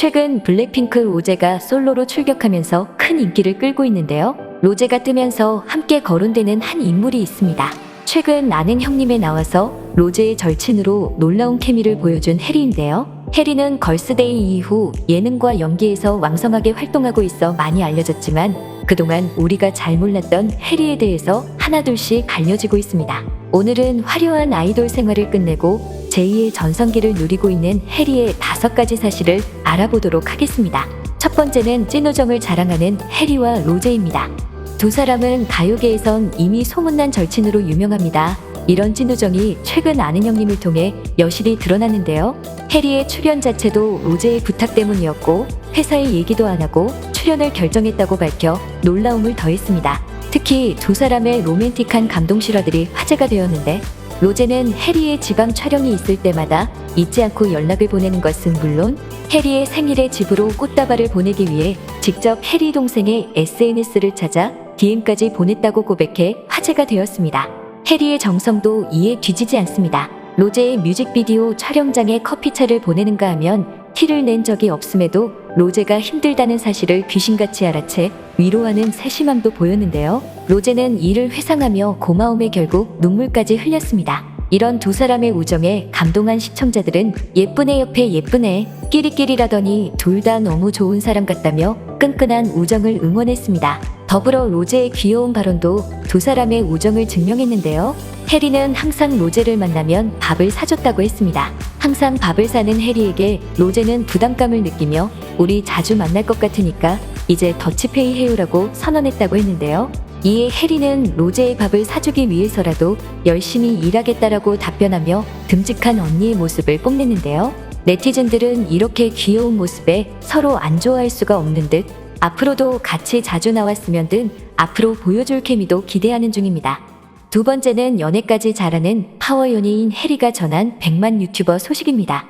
최근 블랙핑크 로제가 솔로로 출격하면서 큰 인기를 끌고 있는데요. 로제가 뜨면서 함께 거론되는 한 인물이 있습니다. 최근 아는 형님에 나와서 로제의 절친으로 놀라운 케미를 보여준 해리인데요. 해리는 걸스데이 이후 예능과 연기에서 왕성하게 활동하고 있어 많이 알려졌지만 그동안 우리가 잘 몰랐던 해리에 대해서 하나둘씩 알려지고 있습니다. 오늘은 화려한 아이돌 생활을 끝내고 제2의 전성기를 누리고 있는 해리의 다섯 가지 사실을 알아보도록 하겠습니다. 첫 번째는 찐우정을 자랑하는 해리와 로제입니다. 두 사람은 가요계에선 이미 소문난 절친으로 유명합니다. 이런 찐우정이 최근 아는 형님을 통해 여실히 드러났는데요. 해리의 출연 자체도 로제의 부탁 때문이었고 회사의 얘기도 안 하고 출연을 결정했다고 밝혀 놀라움을 더했습니다. 특히 두 사람의 로맨틱한 감동 실화들이 화제가 되었는데 로제는 해리의 지방 촬영이 있을 때마다 잊지 않고 연락을 보내는 것은 물론 해리의 생일에 집으로 꽃다발을 보내기 위해 직접 해리 동생의 SNS를 찾아 DM까지 보냈다고 고백해 화제가 되었습니다. 해리의 정성도 이에 뒤지지 않습니다. 로제의 뮤직비디오 촬영장에 커피차를 보내는가 하면 티를 낸 적이 없음에도 로제가 힘들다는 사실을 귀신같이 알아채 위로하는 세심함도 보였는데요. 로제는 이를 회상하며 고마움에 결국 눈물까지 흘렸습니다. 이런 두 사람의 우정에 감동한 시청자들은 예쁘네 옆에 예쁘네 끼리끼리라더니 둘 다 너무 좋은 사람 같다며 끈끈한 우정을 응원했습니다. 더불어 로제의 귀여운 발언도 두 사람의 우정을 증명했는데요. 해리는 항상 로제를 만나면 밥을 사줬다고 했습니다. 항상 밥을 사는 해리에게 로제는 부담감을 느끼며 우리 자주 만날 것 같으니까 이제 더치페이 해요라고 선언했다고 했는데요. 이에 해리는 로제의 밥을 사주기 위해서라도 열심히 일하겠다라고 답변하며 듬직한 언니의 모습을 뽐냈는데요. 네티즌들은 이렇게 귀여운 모습에 서로 안 좋아할 수가 없는 듯 앞으로도 같이 자주 나왔으면 등 앞으로 보여줄 케미도 기대하는 중입니다. 두 번째는 연애까지 잘하는 파워 연예인 해리가 전한 100만 유튜버 소식입니다.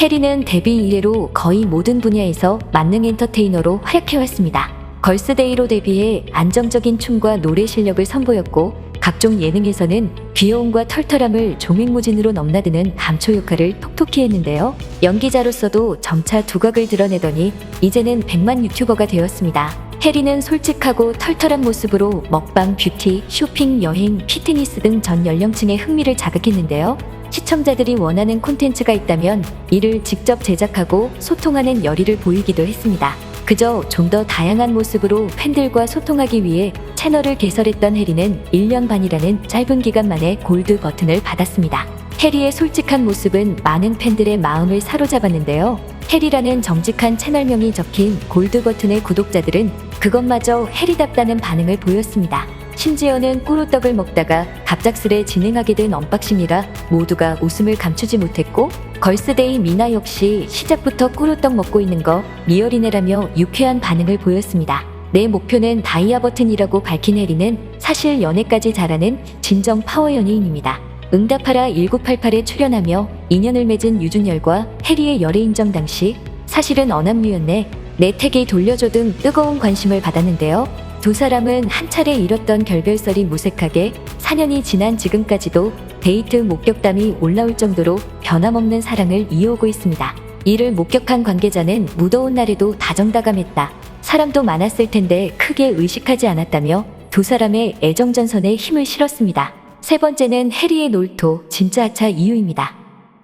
해리는 데뷔 이래로 거의 모든 분야에서 만능 엔터테이너로 활약해왔습니다. 걸스데이로 데뷔해 안정적인 춤과 노래 실력을 선보였고 각종 예능에서는 귀여움과 털털함을 조밍무진으로 넘나드는 감초 역할을 톡톡히 했는데요. 연기자로서도 점차 두각을 드러내더니 이제는 100만 유튜버가 되었습니다. 해리는 솔직하고 털털한 모습으로 먹방, 뷰티, 쇼핑, 여행, 피트니스 등 전 연령층의 흥미를 자극했는데요. 시청자들이 원하는 콘텐츠가 있다면 이를 직접 제작하고 소통하는 열의를 보이기도 했습니다. 그저 좀 더 다양한 모습으로 팬들과 소통하기 위해 채널을 개설했던 해리는 1년 반이라는 짧은 기간 만에 골드 버튼을 받았습니다. 해리의 솔직한 모습은 많은 팬들의 마음을 사로잡았는데요. 해리라는 정직한 채널명이 적힌 골드 버튼의 구독자들은 그것마저 해리답다는 반응을 보였습니다. 심지어는 꾸루떡을 먹다가 갑작스레 진행하게 된 언박싱이라 모두가 웃음을 감추지 못했고 걸스데이 미나 역시 시작부터 꾸루떡 먹고 있는 거 리얼이네라며 유쾌한 반응을 보였습니다. 내 목표는 다이아 버튼이라고 밝힌 해리는 사실 연애까지 잘하는 진정 파워 연예인입니다. 응답하라 1988에 출연하며 인연을 맺은 유준열과 해리의 열애 인정 당시 사실은 어남류였네 내 택이 돌려줘 등 뜨거운 관심을 받았는데요. 두 사람은 한 차례 잃었던 결별설이 무색하게 4년이 지난 지금까지도 데이트 목격담이 올라올 정도로 변함없는 사랑을 이어오고 있습니다. 이를 목격한 관계자는 무더운 날에도 다정다감했다. 사람도 많았을 텐데 크게 의식하지 않았다며 두 사람의 애정전선에 힘을 실었습니다. 세 번째는 해리의 놀토, 진짜 아차 이유입니다.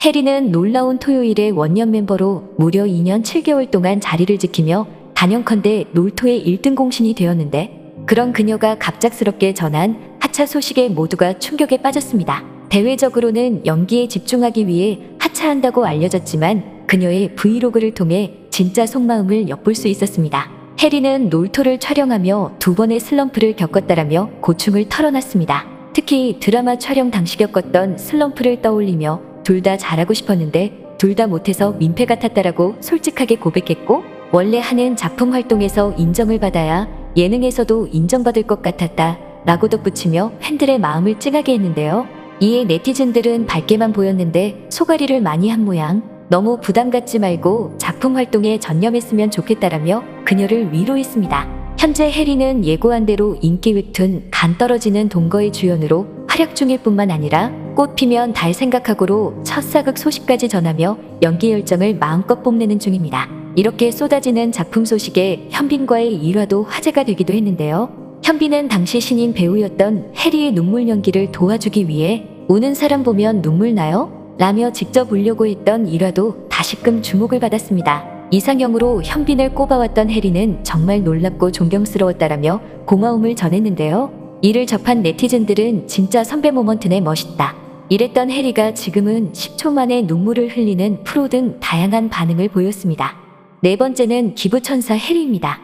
해리는 놀라운 토요일의 원년 멤버로 무려 2년 7개월 동안 자리를 지키며 단연컨대 놀토의 1등 공신이 되었는데 그런 그녀가 갑작스럽게 전한 하차 소식에 모두가 충격에 빠졌습니다. 대외적으로는 연기에 집중하기 위해 하차한다고 알려졌지만 그녀의 브이로그를 통해 진짜 속마음을 엿볼 수 있었습니다. 해리는 놀토를 촬영하며 두 번의 슬럼프를 겪었다라며 고충을 털어놨습니다. 특히 드라마 촬영 당시 겪었던 슬럼프를 떠올리며 둘 다 잘하고 싶었는데 둘 다 못해서 민폐 같았다라고 솔직하게 고백했고 원래 하는 작품 활동에서 인정을 받아야 예능에서도 인정받을 것 같았다 라고 덧붙이며 팬들의 마음을 찡하게 했는데요. 이에 네티즌들은 밝게만 보였는데 소가리를 많이 한 모양 너무 부담 갖지 말고 작품 활동에 전념했으면 좋겠다라며 그녀를 위로했습니다. 현재 해리는 예고한 대로 인기 웹툰 간 떨어지는 동거의 주연으로 활약 중일 뿐만 아니라 꽃 피면 달 생각하고로 첫 사극 소식까지 전하며 연기 열정을 마음껏 뽐내는 중입니다. 이렇게 쏟아지는 작품 소식에 현빈과의 일화도 화제가 되기도 했는데요. 현빈은 당시 신인 배우였던 해리의 눈물 연기를 도와주기 위해 우는 사람 보면 눈물 나요? 라며 직접 울려고 했던 일화도 다시금 주목을 받았습니다. 이상형으로 현빈을 꼽아왔던 해리는 정말 놀랍고 존경스러웠다라며 고마움을 전했는데요. 이를 접한 네티즌들은 진짜 선배 모먼트네 멋있다. 이랬던 해리가 지금은 10초 만에 눈물을 흘리는 프로 등 다양한 반응을 보였습니다. 네 번째는 기부천사 해리입니다.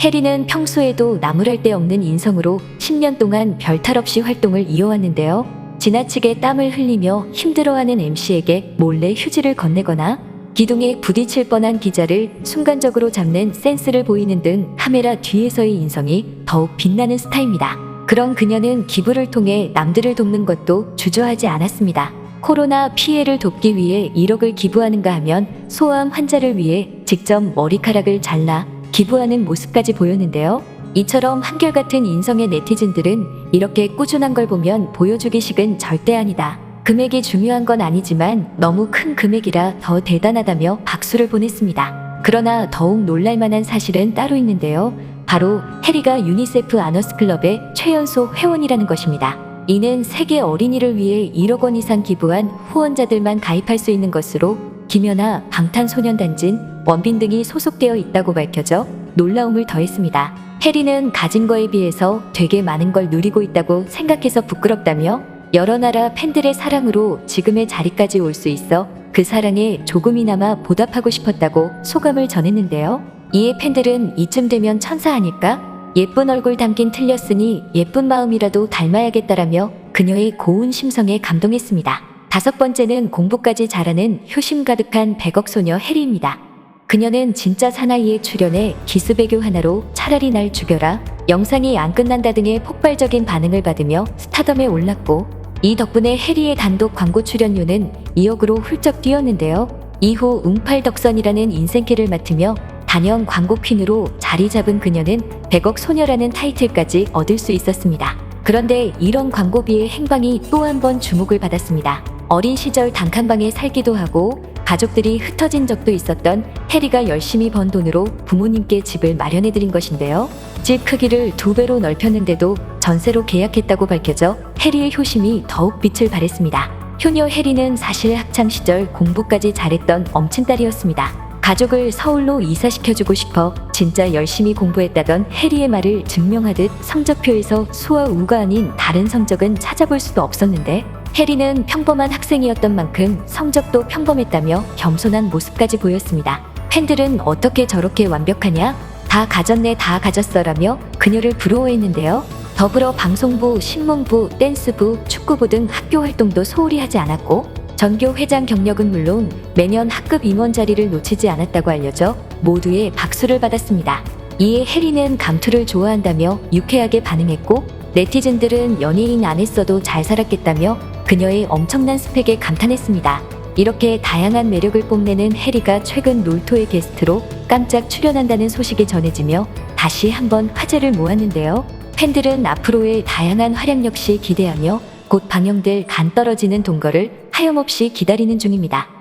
해리는 평소에도 나무랄 데 없는 인성으로 10년 동안 별탈 없이 활동을 이어왔는데요. 지나치게 땀을 흘리며 힘들어하는 MC에게 몰래 휴지를 건네거나 기둥에 부딪힐 뻔한 기자를 순간적으로 잡는 센스를 보이는 등 카메라 뒤에서의 인성이 더욱 빛나는 스타입니다. 그런 그녀는 기부를 통해 남들을 돕는 것도 주저하지 않았습니다. 코로나 피해를 돕기 위해 1억을 기부하는가 하면 소아암 환자를 위해 직접 머리카락을 잘라 기부하는 모습까지 보였는데요. 이처럼 한결같은 인성의 네티즌들은 이렇게 꾸준한 걸 보면 보여주기식은 절대 아니다. 금액이 중요한 건 아니지만 너무 큰 금액이라 더 대단하다며 박수를 보냈습니다. 그러나 더욱 놀랄만한 사실은 따로 있는데요. 바로 해리가 유니세프 아너스 클럽의 최연소 회원이라는 것입니다. 이는 세계 어린이를 위해 1억 원 이상 기부한 후원자들만 가입할 수 있는 것으로 김연아, 방탄소년단진, 원빈 등이 소속되어 있다고 밝혀져 놀라움을 더했습니다. 해리는 가진 거에 비해서 되게 많은 걸 누리고 있다고 생각해서 부끄럽다며 여러 나라 팬들의 사랑으로 지금의 자리까지 올 수 있어 그 사랑에 조금이나마 보답하고 싶었다고 소감을 전했는데요. 이에 팬들은 이쯤 되면 천사 아닐까? 예쁜 얼굴 담긴 틀렸으니 예쁜 마음이라도 닮아야겠다라며 그녀의 고운 심성에 감동했습니다. 다섯 번째는 공부까지 잘하는 효심 가득한 백억 소녀 해리입니다. 그녀는 진짜 사나이에 출연해 기습외교 하나로 차라리 날 죽여라 영상이 안 끝난다 등의 폭발적인 반응을 받으며 스타덤에 올랐고 이 덕분에 해리의 단독 광고 출연료는 2억으로 훌쩍 뛰었는데요. 이후 웅팔덕선이라는 인생캐를 맡으며 단연 광고 퀸으로 자리 잡은 그녀는 100억 소녀라는 타이틀까지 얻을 수 있었습니다. 그런데 이런 광고비의 행방이 또 한 번 주목을 받았습니다. 어린 시절 단칸방에 살기도 하고 가족들이 흩어진 적도 있었던 해리가 열심히 번 돈으로 부모님께 집을 마련해드린 것인데요. 집 크기를 두 배로 넓혔는데도 전세로 계약했다고 밝혀져 해리의 효심이 더욱 빛을 발했습니다. 효녀 해리는 사실 학창 시절 공부까지 잘했던 엄친딸이었습니다. 가족을 서울로 이사시켜주고 싶어 진짜 열심히 공부했다던 해리의 말을 증명하듯 성적표에서 수와 우가 아닌 다른 성적은 찾아볼 수도 없었는데 해리는 평범한 학생이었던 만큼 성적도 평범했다며 겸손한 모습까지 보였습니다. 팬들은 어떻게 저렇게 완벽하냐? 다 가졌네 다 가졌어라며 그녀를 부러워했는데요. 더불어 방송부, 신문부, 댄스부, 축구부 등 학교 활동도 소홀히 하지 않았고 전교 회장 경력은 물론 매년 학급 임원 자리를 놓치지 않았다고 알려져 모두의 박수를 받았습니다. 이에 해리는 감투를 좋아한다며 유쾌하게 반응했고 네티즌들은 연예인 안 했어도 잘 살았겠다며 그녀의 엄청난 스펙에 감탄했습니다. 이렇게 다양한 매력을 뽐내는 해리가 최근 놀토의 게스트로 깜짝 출연한다는 소식이 전해지며 다시 한번 화제를 모았는데요. 팬들은 앞으로의 다양한 활약 역시 기대하며 곧 방영될 간 떨어지는 동거를 하염없이 기다리는 중입니다.